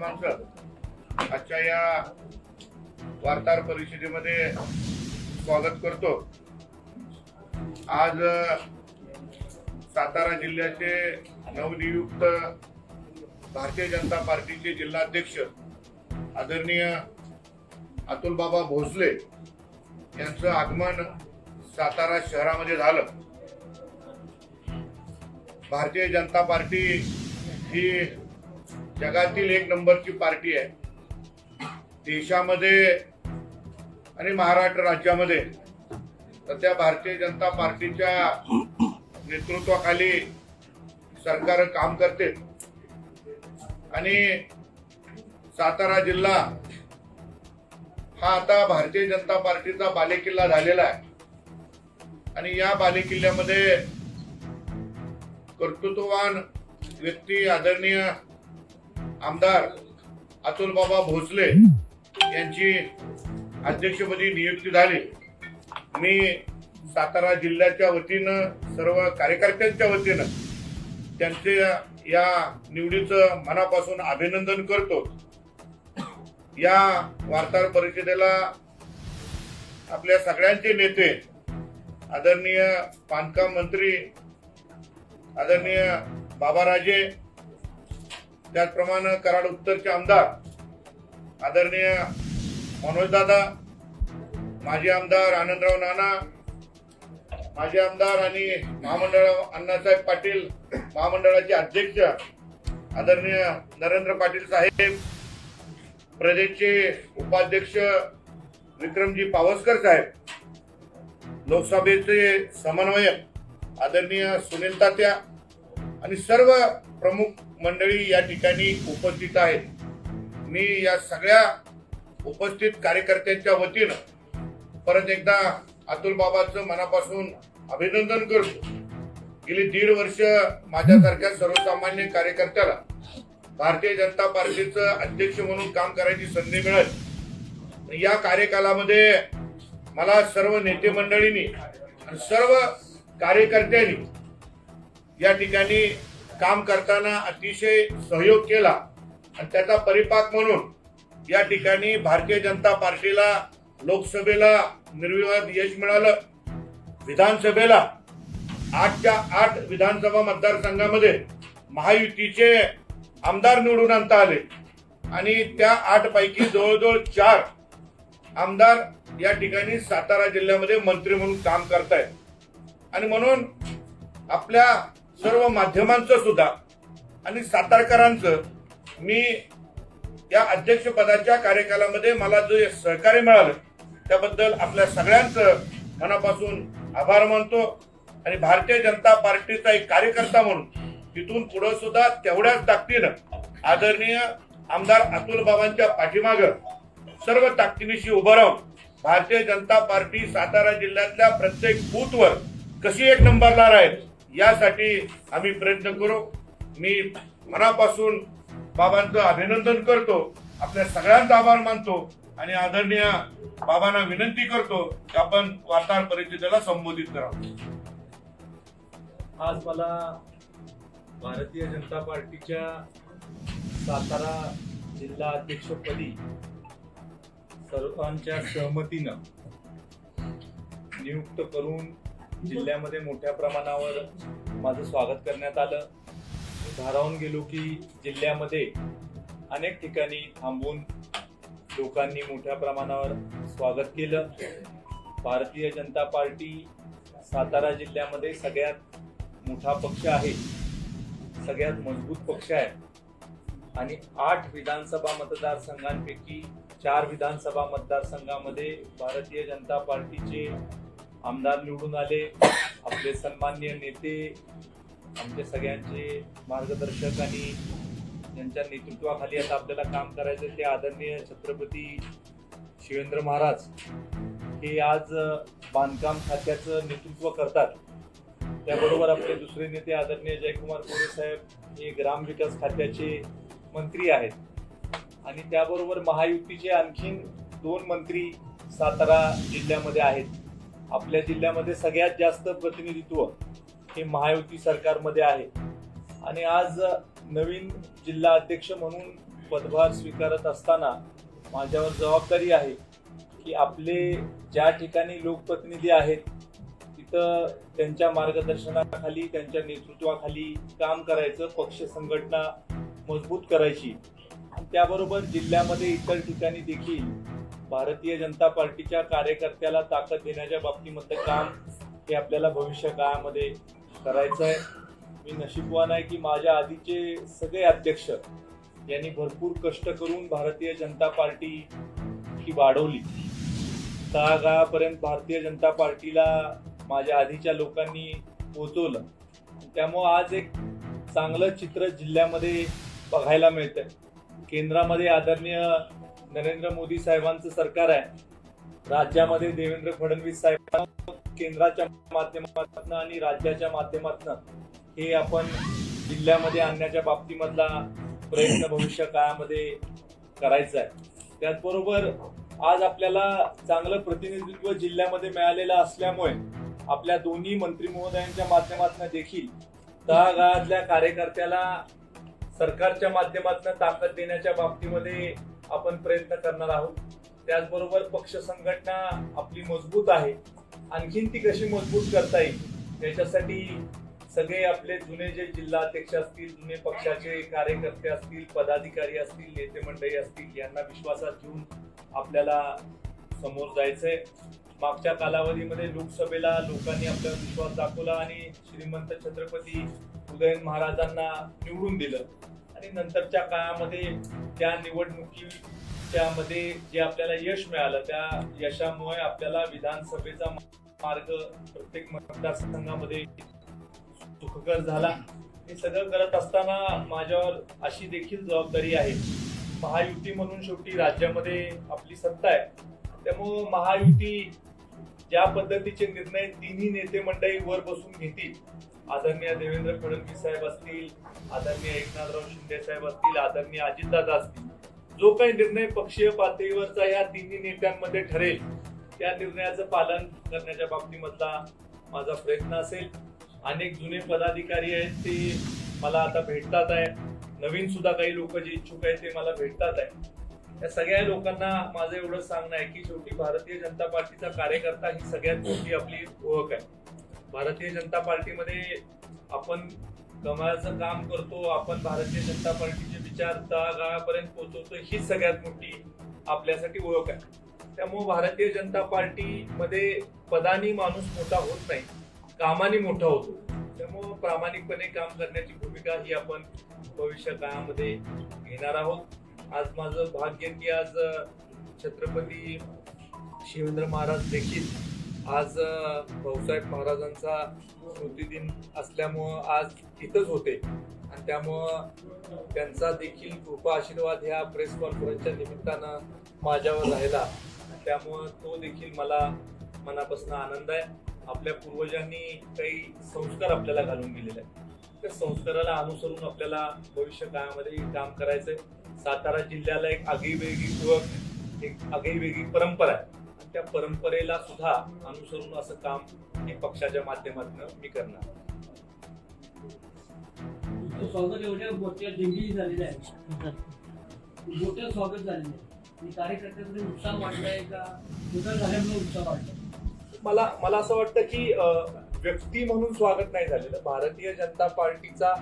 क्रमांक. आजच्या या वार्ताहर परिषदेमध्ये स्वागत करतो. आज सातारा जिल्ह्याचे नवनियुक्त भारतीय जनता पार्टीचे जिल्हाध्यक्ष आदरणीय अतुलबाबा भोसले यांचं आगमन सातारा शहरामध्ये झालं. भारतीय जनता पार्टी ही जगातील एक नंबरची पार्टी आहे. देशामध्ये आणि महाराष्ट्र राज्यामध्ये सध्या भारतीय जनता पार्टीच्या नेतृत्वाखाली सरकार काम करते. आणि सातारा जिल्हा हा आता भारतीय जनता पार्टीचा बालेकिल्ला झालेला आहे. आणि या बालेकिल्ल्यामध्ये कर्तृत्ववान व्यक्ती आदरणीय आमदार अतुल बाबा भोसले यांची अध्यक्षपदी नियुक्ती झाली. मी सातारा जिल्ह्याच्या वतीनं सर्व कार्यकर्त्यांच्या वतीनं त्यांचे या निवडीचं मनापासून अभिनंदन करतो. या वार्ताहर परिषदेला आपल्या सगळ्यांचे नेते आदरणीय बांधकाम मंत्री आदरणीय बाबाराजे त्याचप्रमाणे कराड उत्तरचे आमदार आदरणीय मनोजदादा माजी आमदार आनंदराव नाना माजी आमदार आणि महामंडळ अण्णासाहेब पाटील महामंडळाचे अध्यक्ष आदरणीय नरेंद्र पाटील साहेब प्रदेशचे उपाध्यक्ष विक्रमजी पावसकर साहेब लोकसभेचे समन्वयक आदरणीय सुनील तात्या आणि सर्व प्रमुख मंडळी या ठिकाणी उपस्थित आहेत. मी या सगळ्या उपस्थित कार्यकर्त्यांच्या वतीनं परत एकदा अतुल बाबाचं मनापासून अभिनंदन करतो. गेली दीड वर्ष माझ्यासारख्या सर्वसामान्य कार्यकर्त्याला भारतीय जनता पार्टीचं अध्यक्ष म्हणून काम करायची संधी मिळत. या कार्यकालामध्ये मला सर्व नेते मंडळींनी आणि सर्व कार्यकर्त्यांनी या ठिकाणी काम करताना अतिशय सहयोग केला. आणि त्याचा परिपाक म्हणून या ठिकाणी भारतीय जनता पार्टीला लोकसभेला निर्विवाद यश मिळालं. विधानसभेला आठच्या आठ विधानसभा मतदारसंघामध्ये महायुतीचे आमदार निवडून आणता आले. आणि त्या आठ पैकी जवळजवळ चार आमदार या ठिकाणी सातारा जिल्ह्यामध्ये मंत्री म्हणून काम करतायत. आणि म्हणून आपल्या सर्व माध्यमांचं सुद्धा आणि सातारकरांचं मी या अध्यक्षपदाच्या कार्यकालामध्ये मला जे सहकार्य मिळालं त्याबद्दल आपल्या सगळ्यांचं मनापासून आभार मानतो. आणि भारतीय जनता पार्टीचा एक कार्यकर्ता म्हणून तिथून पुढे सुद्धा तेवढ्याच ताकदीनं आदरणीय आमदार अतुल बाबांच्या पाठीमाग सर्व ताकदीनिशी उभं राहून भारतीय जनता पार्टी सातारा जिल्ह्यातल्या प्रत्येक बूथवर कशी एक नंबरला राहील यासाठी आम्ही प्रयत्न करू. मी मनापासून बाबांचं अभिनंदन करतो. आपल्या सगळ्यांचा आभार मानतो आणि आदरणीय बाबांना विनंती करतो की आपण वार्ताहर परिषदेला संबोधित करावं. आज मला भारतीय जनता पार्टीच्या सातारा जिल्हा अध्यक्षपदी सर्वांच्या सहमतीनं नियुक्त करून जिल्ह्यामध्ये मोठ्या प्रमाणावर माझं स्वागत करण्यात आलं. मी गेलो की जिल्ह्यामध्ये अनेक ठिकाणी थांबून लोकांनी मोठ्या प्रमाणावर स्वागत केलं. भारतीय जनता पार्टी सातारा जिल्ह्यामध्ये सगळ्यात मोठा पक्ष आहे. सगळ्यात मजबूत पक्ष आहे. आणि आठ विधानसभा मतदारसंघांपैकी चार विधानसभा मतदारसंघामध्ये भारतीय जनता पार्टीचे आमदार निवडून आले आपले सन्मान्य नेते आमचे सगळ्यांचे मार्गदर्शक आणि ज्यांच्या नेतृत्वाखाली आता आपल्याला काम करायचं ते आदरणीय छत्रपती शिवेंद्र महाराज हे आज बांधकाम खात्याचं नेतृत्व करतात. त्याबरोबर आपले दुसरे नेते आदरणीय जयकुमार गोरे साहेब हे ग्रामविकास खात्याचे मंत्री आहेत. आणि त्याबरोबर महायुतीचे आणखीन दोन मंत्री सातारा जिल्ह्यामध्ये आहेत. आपल्या जिल्ह्यामध्ये सगळ्यात जास्त प्रतिनिधित्व हे महायुती सरकारमध्ये आहे. आणि आज नवीन जिल्हा अध्यक्ष म्हणून पदभार स्वीकारत असताना माझ्यावर जबाबदारी आहे की आपले ज्या ठिकाणी लोकप्रतिनिधी आहेत तिथं त्यांच्या मार्गदर्शनाखाली त्यांच्या नेतृत्वाखाली काम करायचं पक्ष संघटना मजबूत करायची. आणि त्याबरोबर जिल्ह्यामध्ये इतर ठिकाणी देखील भारतीय जनता पार्टीच्या कार्यकर्त्याला ताकद देण्याच्या बाबतीमधलं काम हे आपल्याला भविष्य काळामध्ये करायचं आहे. मी नशीबवान आहे की माझ्या आधीचे सगळे अध्यक्ष यांनी भरपूर कष्ट करून भारतीय जनता पार्टी ही वाढवली. तळागाळापर्यंत भारतीय जनता पार्टीला माझ्या आधीच्या लोकांनी पोचवलं त्यामुळं आज एक चांगलं चित्र जिल्ह्यामध्ये बघायला मिळतं केंद्रामध्ये आदरणीय नरेंद्र मोदी साहेबांचं सरकार आहे. राज्यामध्ये देवेंद्र फडणवीस साहेबांना केंद्राच्या माध्यमातून आणि राज्याच्या माध्यमातून हे आपण जिल्ह्यामध्ये आणण्याच्या बाबतीमधला प्रयत्न भविष्य काळामध्ये करायचा आहे. त्याचबरोबर आज आपल्याला चांगलं प्रतिनिधित्व जिल्ह्यामध्ये मिळालेलं असल्यामुळे आपल्या दोन्ही मंत्री महोदयांच्या माध्यमातून देखील तळागाळातल्या कार्यकर्त्याला सरकारच्या माध्यमातून ताकद देण्याच्या बाबतीमध्ये आपण प्रयत्न करणार आहोत. त्याचबरोबर पक्ष संघटना आपली मजबूत आहे. आणखीन ती कशी मजबूत करता येईल? याच्यासाठी सगळे आपले जुने जे जिल्हाध्यक्ष असतील जुने पक्षाचे कार्यकर्ते असतील पदाधिकारी असतील नेते मंडळी असतील यांना विश्वासात घेऊन आपल्याला समोर जायचंय. मागच्या कालावधीमध्ये लोकसभेला लोकांनी आपला विश्वास दाखवला आणि श्रीमंत छत्रपती उदयन महाराजांना निवडून दिलं. आणि नंतरच्या काळामध्ये त्या निवडणुकीच्या मध्ये जे आपल्याला यश मिळालं त्या यशामुळे आपल्याला विधानसभेचा मार्ग प्रत्येक मतदारसंघामध्ये सुखकर झाला. हे सगळं करत असताना माझ्यावर अशी देखील जबाबदारी आहे. महायुती म्हणून शेवटी राज्यामध्ये आपली सत्ता आहे. त्यामुळं महायुती ज्या पद्धतीचे निर्णय तिन्ही नेते मंडळी वर बसून घेतील आदरणीय देवेंद्र फडणवीस साहेब असतील आदरणीय एकनाथराव शिंदे साहेब असतील आदरणीय अजितदादा असतील जो काही निर्णय पक्षीय पातळीवरचा या तिन्ही नेत्यांमध्ये ठरेल त्या निर्णयाचं पालन करण्याच्या बाबतीमधला माझा प्रयत्न असेल. अनेक जुने पदाधिकारी आहेत ते मला आता भेटतात आहे. नवीन सुद्धा काही लोक जे इच्छुक आहेत ते मला भेटतात आहे. या सगळ्या लोकांना माझं एवढं सांगणं आहे की शेवटी भारतीय जनता पार्टीचा कार्यकर्ता ही सगळ्यात मोठी आपली ओळख आहे. भारतीय जनता पार्टीमध्ये आपण कमळाचं काम करतो आपण भारतीय जनता पार्टीचे विचार तळागाळापर्यंत पोहोचवतो ही सगळ्यात मोठी आपल्यासाठी ओळख आहे. त्यामुळे भारतीय जनता पार्टीमध्ये पदानी माणूस मोठा होत नाही कामाने मोठा होतो. त्यामुळं प्रामाणिकपणे काम करण्याची भूमिका ही आपण भविष्य काळामध्ये घेणार आहोत. आज माझं भाग्य की आज छत्रपती शिवेंद्र महाराज देखील आज भाऊसाहेब महाराजांचा स्मृतिदिन असल्यामुळं आज इथंच होते. आणि त्यामुळं त्यांचा देखील कृपा आशीर्वाद ह्या प्रेस कॉन्फरन्सच्या निमित्तानं माझ्यावर राहिला. त्यामुळं तो देखील मला मनापासून आनंद आहे. आपल्या पूर्वजांनी काही संस्कार आपल्याला घालून गेलेले आहेत. त्या संस्काराला अनुसरून आपल्याला भविष्य काळामध्ये काम करायचं आहे सातारा जिल्ह्याला एक आगळीवेगळी ओळख एक आगळी वेगळी परंपरा आहे. त्या परंपरेला सुद्धा अनुसरून असं काम हे पक्षाच्या माध्यमातून मी करणार. स्वागत एवढ्या मोठ्या दिंडी झालेल्या आहे. मोठं स्वागत झालेलं आहे. कार्यकर्त्यांमध्ये उत्साह वाढलाय का? निकाल झाल्यामुळे उत्साह वाढला मला मला असं वाटतं की व्यक्ती म्हणून स्वागत नाही झालेलं. भारतीय जनता पार्टीचा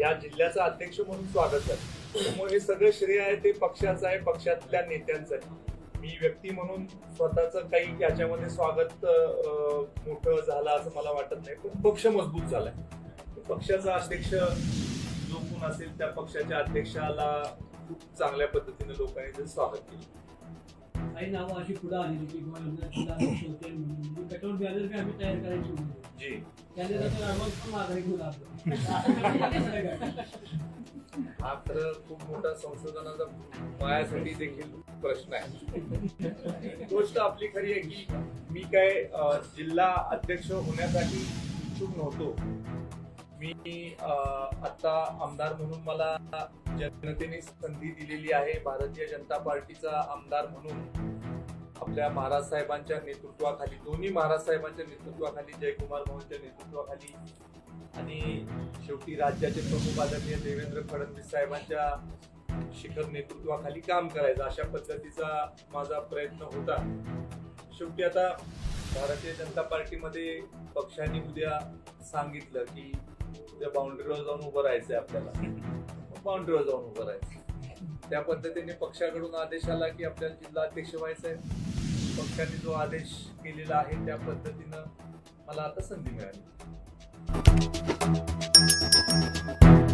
या जिल्ह्याचा अध्यक्ष म्हणून स्वागत झालं. त्यामुळे हे सगळं श्रेय आहे ते पक्षाचं आहे पक्षातल्या नेत्यांचं आहे. मी व्यक्ती म्हणून स्वतःच काही याच्यामध्ये स्वागत मोठं झालं असं मला वाटत नाही. पण पक्ष मजबूत झालाय. पक्षाचा अध्यक्ष जो कोण असेल त्या पक्षाच्या अध्यक्षाला खूप चांगल्या पद्धतीने लोकांनी त्याचं स्वागत केलं. काही नावं अशी पुढे आलेली किंवा बॅनर बी आम्ही तयार करायची. जी. त्याने तर ऍडव्हान्स पण माघारी घेऊन आपलं हा तर खूप मोठा संशोधनाचा मायासाठी देखील प्रश्न आहे. गोष्ट आपली खरी आहे की मी काय जिल्हा अध्यक्ष होण्यासाठी इच्छुक नव्हतो. मी आता आमदार म्हणून मला जनतेने संधी दिलेली आहे. भारतीय जनता पार्टीचा आमदार म्हणून आपल्या महाराज साहेबांच्या नेतृत्वाखाली दोन्ही महाराज साहेबांच्या नेतृत्वाखाली जयकुमार भाऊंच्या नेतृत्वाखाली आणि शेवटी राज्याचे प्रमुख आदरणीय देवेंद्र फडणवीस साहेबांच्या शिखर नेतृत्वाखाली काम करायचं अशा पद्धतीचा माझा प्रयत्न होता. शेवटी आता भारतीय जनता पार्टीमध्ये पक्षाने उद्या सांगितलं की उद्या बाउंड्रीवर जाऊन उभं राहायचंय आपल्याला. बाउंड्रीवर जाऊन उभं राहायचं त्या पद्धतीने पक्षाकडून आदेश आला की आपल्याला जिल्हा अध्यक्ष व्हायचंय पक्षाने जो आदेश केलेला आहे त्या पद्धतीनं मला आता संधी मिळाली. えっ?